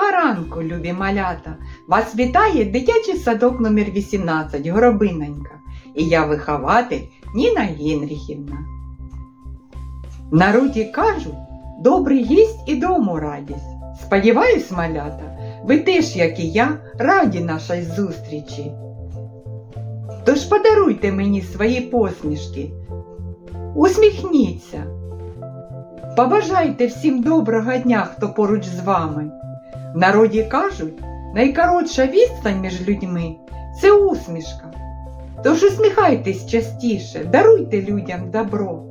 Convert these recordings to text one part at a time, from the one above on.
Доброго ранку, любі малята! Вас вітає дитячий садок номер 18 Горобинонька. І я вихователь Ніна Генріхівна. В народі кажуть, добрий гість і дому радість. Сподіваюсь, малята, ви теж, як і я, раді нашій зустрічі. Тож подаруйте мені свої посмішки. Усміхніться. Побажайте всім доброго дня, хто поруч з вами. Народі кажуть, найкоротша відстань між людьми це усмішка. Тож усміхайтесь частіше, даруйте людям добро.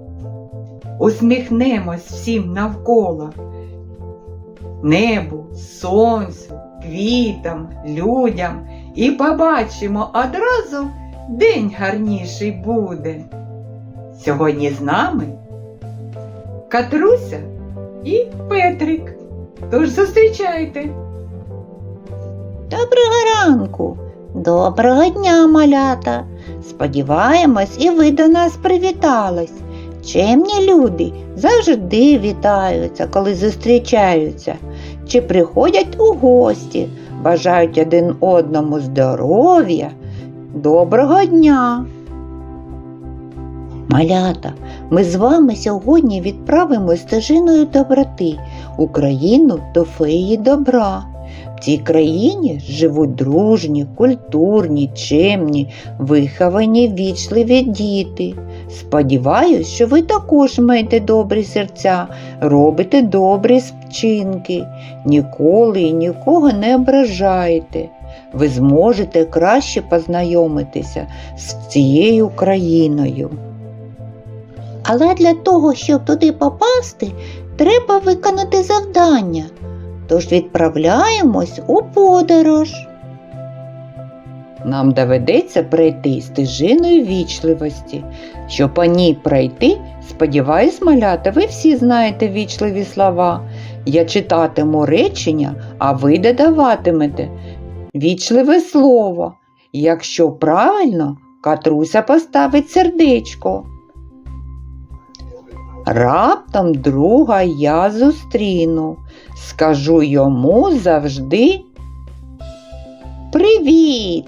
Усміхнемось всім навколо. Небу, сонцю, квітам, людям і побачимо одразу день гарніший буде. Сьогодні з нами Катруся і Петрик. Тож зустрічайте. Доброго ранку, доброго дня, малята. Сподіваємось, і ви до нас привітались. Чемні люди завжди вітаються, коли зустрічаються, чи приходять у гості, бажають один одному здоров'я, доброго дня. Малята, ми з вами сьогодні відправимо стежиною доброти Україну до феї добра. В цій країні живуть дружні, культурні, чемні, виховані, вічливі діти. Сподіваюсь, що ви також маєте добрі серця, робите добрі вчинки, ніколи і нікого не ображаєте. Ви зможете краще познайомитися з цією країною. Але для того, щоб туди попасти, треба виконати завдання. Тож відправляємось у подорож. Нам доведеться пройти стежиною вічливості. Щоб по ній пройти, сподіваюсь, малята, ви всі знаєте вічливі слова. Я читатиму речення, а ви додаватимете вічливе слово. Якщо правильно, Катруся поставить сердечко. Раптом друга я зустріну, скажу йому завжди Привіт!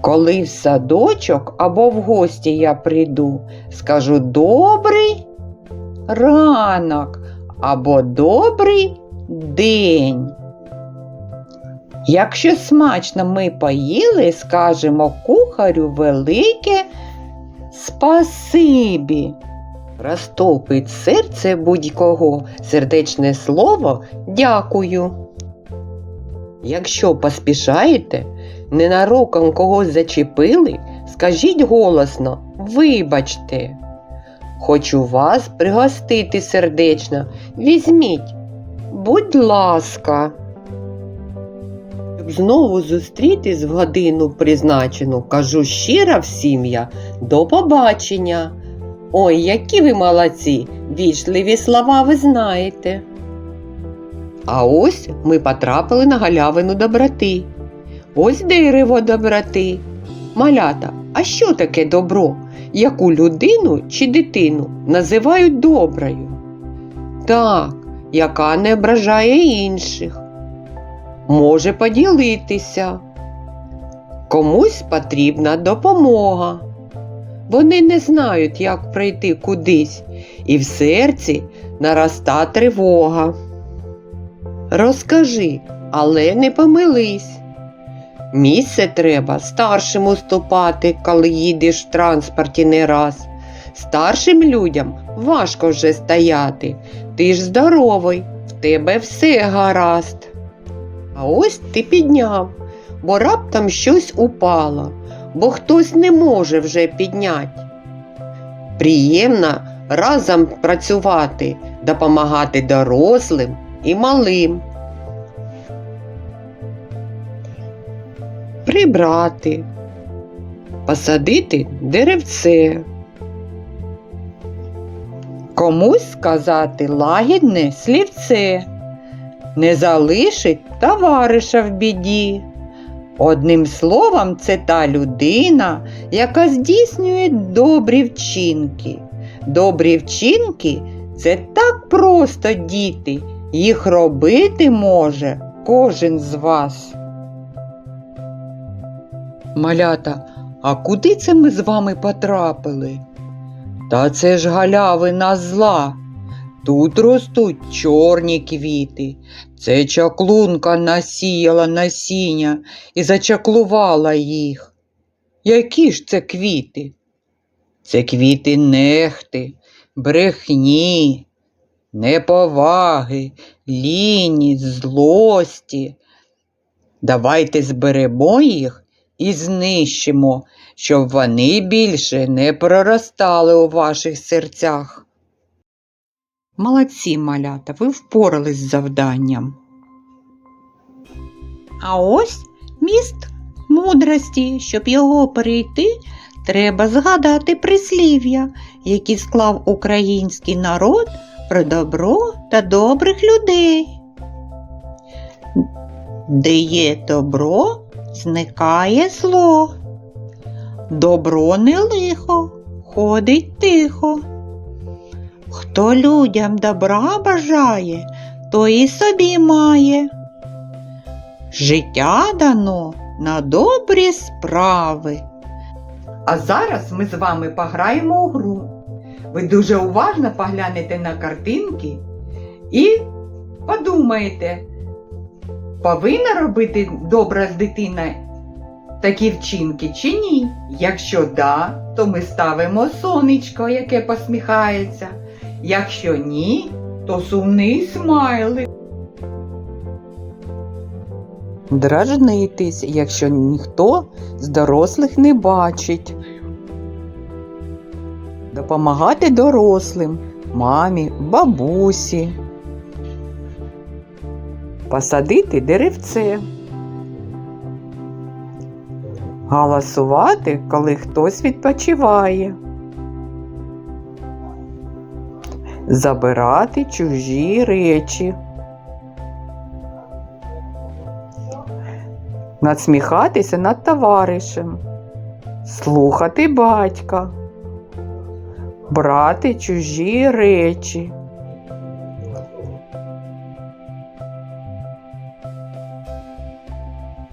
Коли в садочок або в гості я прийду, скажу добрий ранок або добрий день. Якщо смачно ми поїли, скажемо кухарю велике спасибі. Розтопить серце будь-кого сердечне слово дякую. Якщо поспішаєте, ненароком когось зачепили, скажіть голосно вибачте. Хочу вас пригостити сердечно. Візьміть, будь ласка. Знову зустрітись в годину призначену, кажу щиро всім я до побачення. Ой, які ви молодці! Вічливі слова ви знаєте. А ось ми потрапили на галявину доброти. Ось дерево доброти. Малята, а що таке добро? Яку людину чи дитину називають доброю? Так, яка не ображає інших. Може поділитися. Комусь потрібна допомога. Вони не знають, як прийти кудись, і в серці нароста тривога. Розкажи, але не помились. Місце треба старшим уступати, коли їдеш в транспорті не раз. Старшим людям важко вже стояти. Ти ж здоровий, в тебе все гаразд. А ось ти підняв, бо раптом щось упало, бо хтось не може вже підняти. Приємно разом працювати, допомагати дорослим і малим. Прибрати, посадити деревце. Комусь сказати лагідне слівце, не залишить товариша в біді. Одним словом, це та людина, яка здійснює добрі вчинки. Добрі вчинки це так просто, діти, їх робити може кожен з вас. Малята, а куди це ми з вами потрапили? Та це ж галявина зла. Тут ростуть чорні квіти. Це чаклунка насіяла насіння і зачаклувала їх. Які ж це квіти? Це квіти нехти, брехні, неповаги, ліні, злості. Давайте зберемо їх і знищимо, щоб вони більше не проростали у ваших серцях. Молодці, малята, ви впорались з завданням. А ось міст мудрості. Щоб його перейти, треба згадати прислів'я, які склав український народ про добро та добрих людей. Де є добро, зникає зло. Добро не лихо, ходить тихо. Хто людям добра бажає, то і собі має. Життя дано на добрі справи. А зараз ми з вами пограємо у гру. Ви дуже уважно поглянете на картинки і подумаєте, повинна робити добра дитина такі вчинки чи ні? Якщо да, то ми ставимо сонечко, яке посміхається. Якщо ні, то сумний смайлик. Дражнитись, якщо ніхто з дорослих не бачить. Допомагати дорослим, мамі, бабусі. Посадити деревце. Галасувати, коли хтось відпочиває. Забирати чужі речі. Надсміхатися над товаришем, слухати батька, брати чужі речі.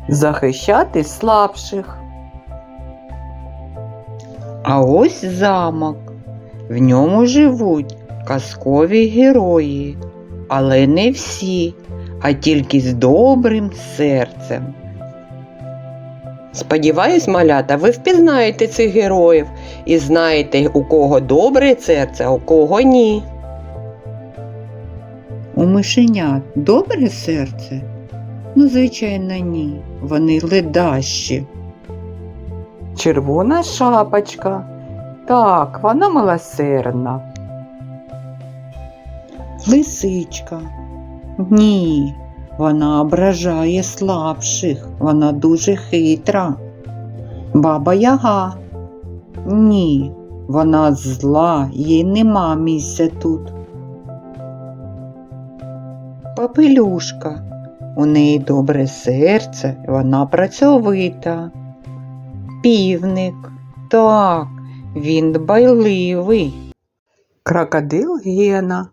Захищати слабших. А ось замок. В ньому живуть казкові герої, але не всі, а тільки з добрим серцем. Сподіваюсь, малята, ви впізнаєте цих героїв і знаєте, у кого добре серце, а у кого ні. У мишенят добре серце? Ну, звичайно, ні. Вони ледащі. Червона шапочка. Так, вона милосердна. Лисичка. Ні, вона ображає слабших, вона дуже хитра. Баба Яга. Ні, вона зла, їй нема місця тут. Папелюшка. У неї добре серце, вона працьовита. Півник. Так, він дбайливий. Крокодил Гена.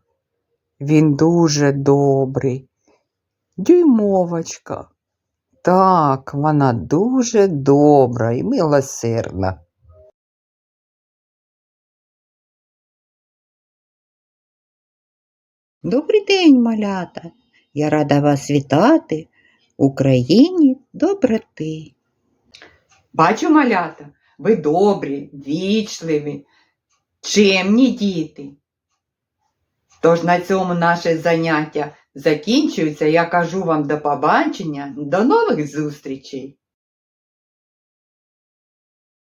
Він дуже добрий. Дюймовочка. Так, вона дуже добра і милосердна. Добрий день, малята. Я рада вас вітати Україні доброти. Бачу, малята, ви добрі, вічливі, чемні діти. Тож на цьому наше заняття закінчується. Я кажу вам до побачення, до нових зустрічей!